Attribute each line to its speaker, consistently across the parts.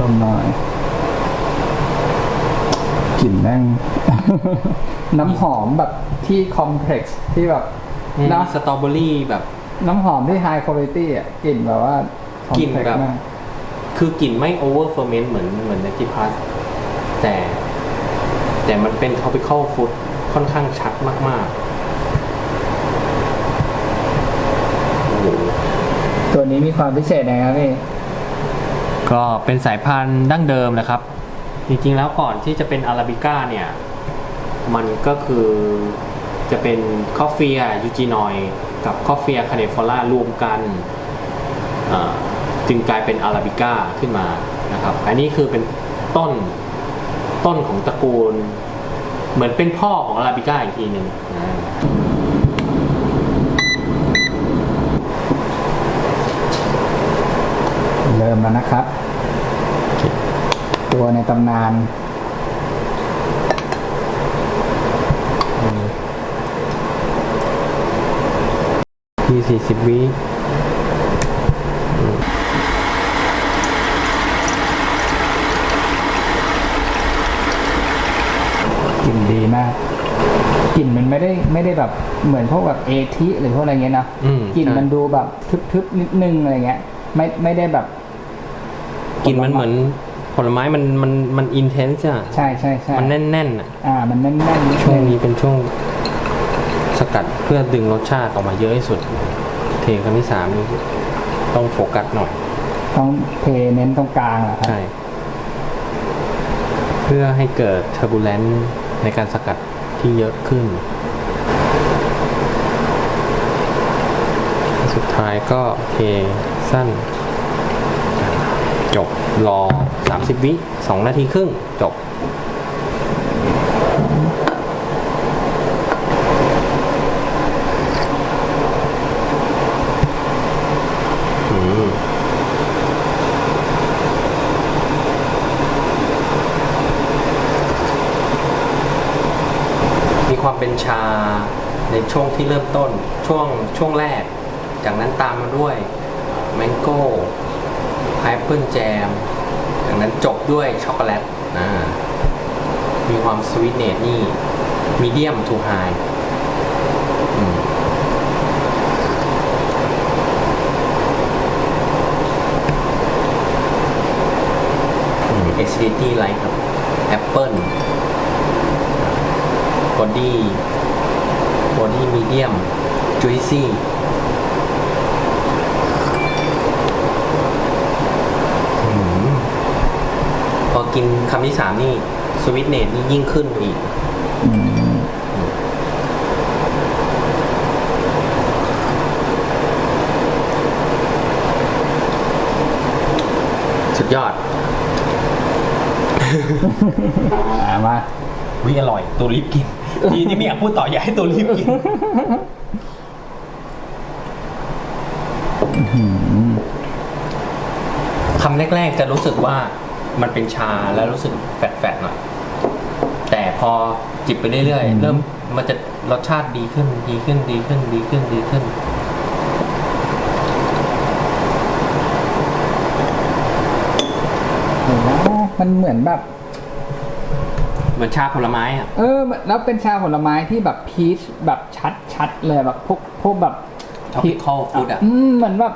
Speaker 1: ดมหน่อยกลิ่นแม่ง น้ำหอมแบบที่คอมเพล็กซ์ที่แบบ
Speaker 2: มี
Speaker 1: นะ
Speaker 2: สตรอเบอรี่แบบ
Speaker 1: น้ำหอมที่ไฮคุณภาพอะกลิ่นแบบว่า
Speaker 2: กลิ่น
Speaker 1: complex
Speaker 2: แบบ
Speaker 1: มาก
Speaker 2: คือกลิ่นไม่โอเวอร์เฟอร์เมนต์เหมือนเหมือนในที่พัสแต่ แต่มันเป็น topical food ค่อนข้างชัดมาก ๆ โอ้โห
Speaker 1: ตัวนี้มีความพิเศษนะครับพี่
Speaker 2: ก็เป็นสายพันธุ์ดั้งเดิมนะครับ จริงๆแล้วก่อนที่จะเป็นอาราบิก้าเนี่ย มันก็คือจะเป็นคอฟเฟียยูจีนอยกับคอฟเฟียคาเนฟอล่ารวมกันจึงกลายเป็นอาราบิก้าขึ้นมานะครับ อันนี้คือเป็นต้นต้นของตระกูล เหมือนเป็นพ่อของอาราบิก้าอีกทีหนึ่งอ่า
Speaker 1: เริ่มแล้วนะครับ ตัวในตำนาน
Speaker 2: ที่สี่สิบวิ
Speaker 1: กลิ่นดีมากกลิ่นมันไม่ได้ไม่ได้แบบเหมือนพวกแบบเอทิหรือพวกอะไรเงี้ยนะ
Speaker 2: อืม
Speaker 1: กลิ่น
Speaker 2: ใช่
Speaker 1: มันดูแบบทึบๆนิดนึงอะไรเงี้ย ไม่ไม่ได้แบบ
Speaker 2: กลิ่นมันเหมือน ผลไม้มันมันมันอินเทนส์อะ
Speaker 1: ใช่ใช่ใช่
Speaker 2: มันแน่นๆอะ
Speaker 1: อ่ามันแน่นๆนิด
Speaker 2: ช่วง
Speaker 1: นึ
Speaker 2: นี้เป็นช่วงสกัดเพื่อดึงรสชาติออกมาเยอะที่สุด เทครั้งที่สามนี่ต้องโฟกัสหน่อย
Speaker 1: ต้องเทเน้นตรงกลางเหรอครับ
Speaker 2: ใช่ เพื่อให้เกิดเทอร์บูเลนซ์ในการสกัดที่เยอะขึ้น สุดท้ายก็เทสั้นจบ รอ 30 วิ 2 นาทีครึ่ง จบมมีความเป็นชาในช่วงที่เริ่มต้นช่วงช่วงแรก จากนั้นตามมาด้วยแมงโก้ พายเปิลแจมจากนั้นจบด้วยช็อกโกแลตมีความสวีทเนตนี่มีเดียมทูไฮเอซิดิตี้ไลท์ครับแอปเปิลบอดี้บอดี้มีเดียมจุยซี่ กินคำที่สามนี่สวิตเนตนี่ยิ่งขึ้นไปอีก
Speaker 1: อืม
Speaker 2: สุดยอด
Speaker 1: อ่ามา
Speaker 2: วิอร่อย ตัวรีบกินทีนี้ไม่อยากพูดต่ออยากให้ตัวรีบกิน คำแรก ๆ จะรู้สึกว่า มันเป็นชาแล้วรู้สึกแฟดๆหน่อยแต่พอจิบไปเรื่อย
Speaker 1: อืม
Speaker 2: ๆเริ่มมันจะรสชาติดีขึ้นดีขึ้นดีขึ้นดีขึ้นดีขึ้น
Speaker 1: เห็นไหมมันเหมือนแบบ
Speaker 2: เหมือนชาผลไม้อะ
Speaker 1: เออ แล้วเป็นชาผลไม้ที่แบบพีชแบบชัดชัดๆเลยแบบพวกพวกแบบ
Speaker 2: tropical food อะ
Speaker 1: อืมเหมือนแบบ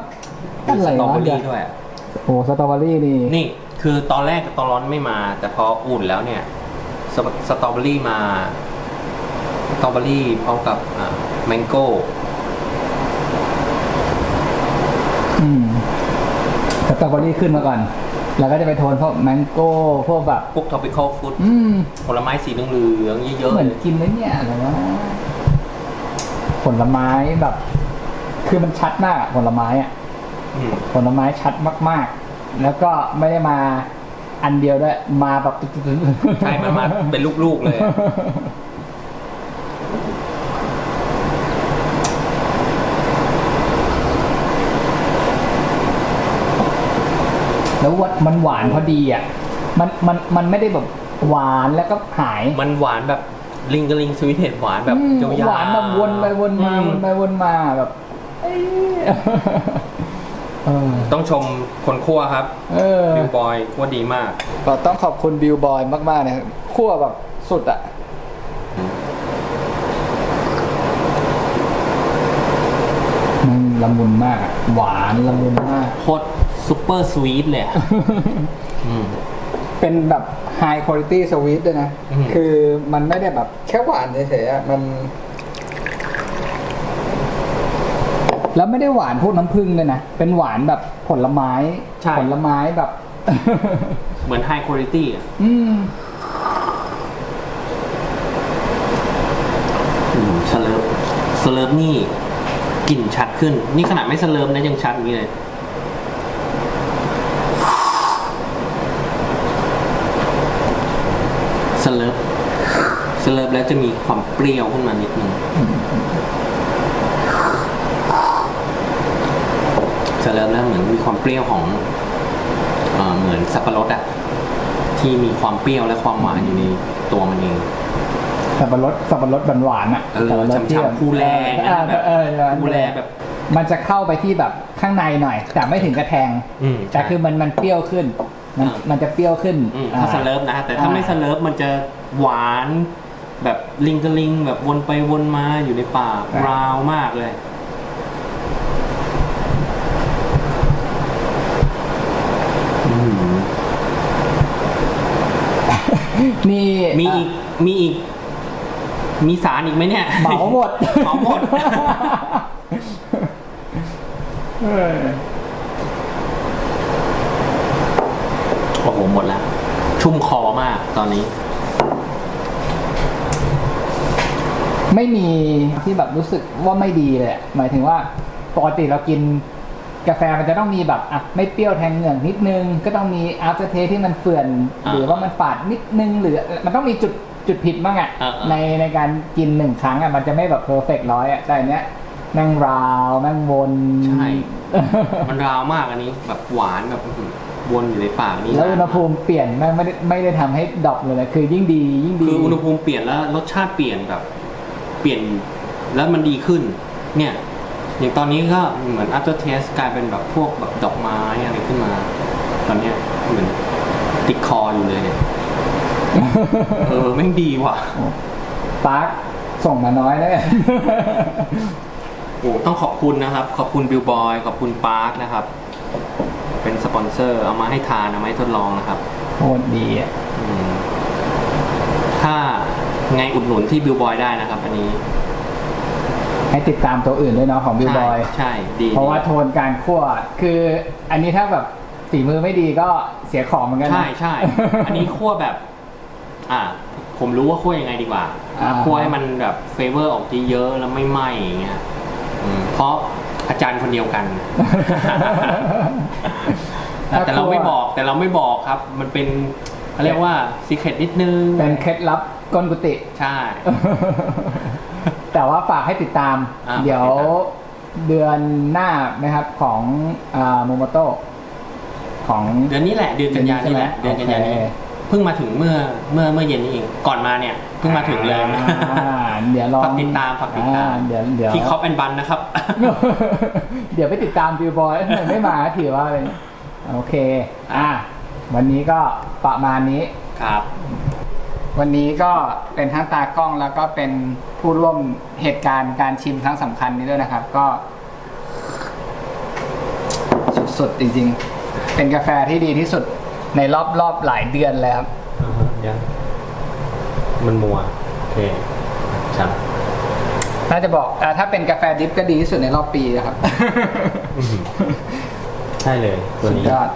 Speaker 2: มี
Speaker 1: อะไร
Speaker 2: สตรอ
Speaker 1: วะ
Speaker 2: เบอ
Speaker 1: เดี๋ย
Speaker 2: รี่
Speaker 1: ว
Speaker 2: ด้วยอะ
Speaker 1: โอ้สตรอเบอรี่นี่
Speaker 2: นี่ คือตอนแรกตอนร้อนไม่มา แต่พออุ่นแล้วเนี่ยสตสตรอเบอรี่มาสตรอเบอรี่พร้อมกับแมงโก้
Speaker 1: อืมสตรอเบอรี่ขึ้นมาก่อน แล้วก็จะไปโทนพวกแมงโก้พวกแบบ
Speaker 2: พวก topical food
Speaker 1: อืม
Speaker 2: ผลไม้สีเหลืองๆเยอะ
Speaker 1: เหมือน
Speaker 2: ๆ
Speaker 1: กินแล้วเนี่ยอะไรวะผลไม้แบบ คือมันชัดมากอะผลไม้อะ
Speaker 2: อืม
Speaker 1: ผลไม้ชัดมากๆ แล้วก็ไม่ได้มาอันเดียวด้วย มาแบบ
Speaker 2: ใช่มันมาเป็นลูกๆเลยอะ
Speaker 1: แล้ววัดมันหวานพอดีอะ มันมันมันไม่ได้แบบหวานแล้วก็หาย
Speaker 2: มันหวานแบบลิงกลิงสวีทเห็ดหวานแบบ
Speaker 1: อืม
Speaker 2: ยาวๆ
Speaker 1: หวานแบบวนไปวนมา
Speaker 2: อื
Speaker 1: วนไปวนมาแบบเอ้ย เออ
Speaker 2: ต้องชมคนคั่วครับ
Speaker 1: เออ
Speaker 2: บิวบอยคั่วดีมาก
Speaker 1: ก็ต้องขอบคุณบิวบอยมากๆนะครับคั่วแบบสุดอะมันละมุนมากอะหวานละมุนมาก
Speaker 2: โคตรซุปเปอร์สวีทเลยอะ อืม
Speaker 1: เป็นแบบ high quality sweet ด้วยนะ
Speaker 2: อืม
Speaker 1: คือมันไม่ได้แบบแค่หวานเฉยๆอะมัน แล้วไม่ได้หวานพวกน้ำผึ้งด้วยนะ เป็นหวานแบบผลไม้
Speaker 2: ใช่
Speaker 1: ผลไม้แบบ
Speaker 2: เหมือนไฮคุณภาพอะ
Speaker 1: อืม
Speaker 2: อืมสเลิฟสเลิฟนี่กลิ่นชัดขึ้น นี่ขนาดไม่สเลิฟนะยังชัดอย่างนี้เลย สเลิฟสเลิฟแล้วจะมีความเปรี้ยวขึ้นมานิดนึง สเลิฟแล้วเหมือนมีความเปรี้ยวของเอ่อเหมือนสับปะรดอะที่มีความเปรี้ยวและความหวานอยู่ในตัวมันเอง
Speaker 1: สับปะรดสับปะรดหวานๆอะ
Speaker 2: เออ
Speaker 1: สับปะรดที่
Speaker 2: ฉ่ำๆผู้แล
Speaker 1: เออ
Speaker 2: แบบ
Speaker 1: เออเออ
Speaker 2: ผู้แลแบบ
Speaker 1: มันจะเข้าไปที่แบบข้างในหน่อย แต่ไม่ถึงกระแทง
Speaker 2: อืม
Speaker 1: แต่คือมันมันเปรี้ยวขึ้น มัน
Speaker 2: อ่ามั
Speaker 1: มันจะเปรี้ยวขึ้น
Speaker 2: อืมถ้าสเลิฟนะ แต่ถ้าไม่สเลิฟมันจะหวาน แบบลิงกะลิงแบบวนไปวนมาอยู่ในปากราวมากเลย ม
Speaker 1: นี่
Speaker 2: มีอีกมีอีก มีสารอีกไหมเนี่ย
Speaker 1: เหมาหมด
Speaker 2: เหมาหมด
Speaker 1: เออ
Speaker 2: โอ้โหหมดแล้ว ชุ่มคอมากตอนนี้
Speaker 1: ไม่มีที่แบบรู้สึกว่าไม่ดีเลยอะหมายถึงว่าปกติเรากิน กาแฟมันจะต้องมีแบบอะไม่เปรี้ยวแทงเหงือกนิดนึง ก็ต้องมี after taste ที่มันเฟื่อน
Speaker 2: อ่า
Speaker 1: หรือว่ามันฝาดนิดนึงหรือมันต้องมีจุดจุดผิดบ้างอะ
Speaker 2: อ่าๆ
Speaker 1: ในในการกินหนึ่งครั้งอะมันจะไม่แบบ perfect ร้อยอะแต่อันเนี้ยแม่งราวแม่งวน
Speaker 2: ใช่ มันราวมากอันนี้แบบหวานแบบอื้อหือวนอยู่ในปากนี่
Speaker 1: แล้วอุณห
Speaker 2: นาน
Speaker 1: ภูมิเปลี่ยนแม่งไม่ได้ไม่ได้ทำให้ดรอปเลยนะคือยิ่งดียิ่งดี
Speaker 2: คืออุณหภูมิเปลี่ยนแล้วรสชาติเปลี่ยนแบบ เปลี่ยนแล้วมันดีขึ้น เนี่ย อย่างตอนนี้ก็เหมือน after taste กลายเป็นแบบพวกแบบดอกไม้อะไรขึ้นมา ตอนเนี้ยเหมือนติดคออยู่เลยเนี่ย เออแม่งดีว่ะ
Speaker 1: ปาร์คส่งมาน้อยแล้วกัน
Speaker 2: โอ้ต้องขอบคุณนะครับ ขอบคุณบิลบอยขอบคุณปาร์คนะครับ เป็นสปอนเซอร์ เอามาให้ทานเอามาให้ทดลองนะครับ
Speaker 1: โคตรดีอะ
Speaker 2: อืมถ้าไงอุดหนุนที่บิลบอยได้นะครับ อันนี้
Speaker 1: ให้ติดตามตัวอื่นด้วยเนาะของบิวบอย
Speaker 2: ใช่ใช่ดี
Speaker 1: เพราะว่า
Speaker 2: ดี
Speaker 1: โทนการคั่วคืออันนี้ถ้าแบบฝีมือไม่ดีก็เสียของเหมือนกันนะ
Speaker 2: ใช่ใช่อันนี้คั่วแบบ อ่า ผมรู้ว่าคั่วยังไงดีกว่า
Speaker 1: อ่า
Speaker 2: คั่วให้มันแบบเฟเวอร์ออกเยอะๆแล้วไม่ไหม้อย่างเงี้ยอืมเพราะอาจารย์คนเดียวกันแต่แต่เราไม่บอกแต่เราไม่บอกครับ มันเป็นเขาเรียกว่าซีเครตนิดนึง
Speaker 1: เป็นเคล็ดลับก้นกุฏิ
Speaker 2: ใช่
Speaker 1: แต่ว่าฝากให้ติดตาม
Speaker 2: อ่า
Speaker 1: เดี๋ยว
Speaker 2: ฝากติดตาม
Speaker 1: เดือนหน้านะครับของโมโมโตของ
Speaker 2: เดือนนี้แหละเดือนกันยายนนี่แหละ
Speaker 1: เดื
Speaker 2: เดื
Speaker 1: อ
Speaker 2: อนน
Speaker 1: นี้
Speaker 2: กัน
Speaker 1: ใช่ไหม
Speaker 2: ยายนนี้เพิ่งมาถึงเมื่อเมื่อเมื่อเย็นนี้เองก่อนมาเนี่ยเพิ่งมาถึงเลย
Speaker 1: อ่าเดี๋ยวลอง
Speaker 2: ฝากติดตามฝากติดตาม
Speaker 1: อ่เดี๋ยวเดี๋ยว
Speaker 2: ที่คอปแอนบันนะครับ
Speaker 1: เดี๋ยวไปติดตามบิวบอยทำไมไม่มาถือว่าอะไรโอเค อะ วันนี้ก็ประมาณนี้
Speaker 2: ครับ
Speaker 1: วันนี้ก็เป็นทั้งตากล้องแล้วก็เป็นผู้ร่วมเหตุการณ์การชิมครั้งสำคัญนี้ด้วยนะครับ ก็ สุดๆจริงๆ เป็นกาแฟที่ดีที่สุดในรอบรอบหลายเดือนเลยครับ
Speaker 2: ยังมันมัวโอเคครับ
Speaker 1: น่าจะบอกอาถ้าเป็นกาแฟดิฟก็ดีที่สุดในรอบปีนะครับ
Speaker 2: ใช่เลยตัว
Speaker 1: สุด
Speaker 2: นี้
Speaker 1: ยอด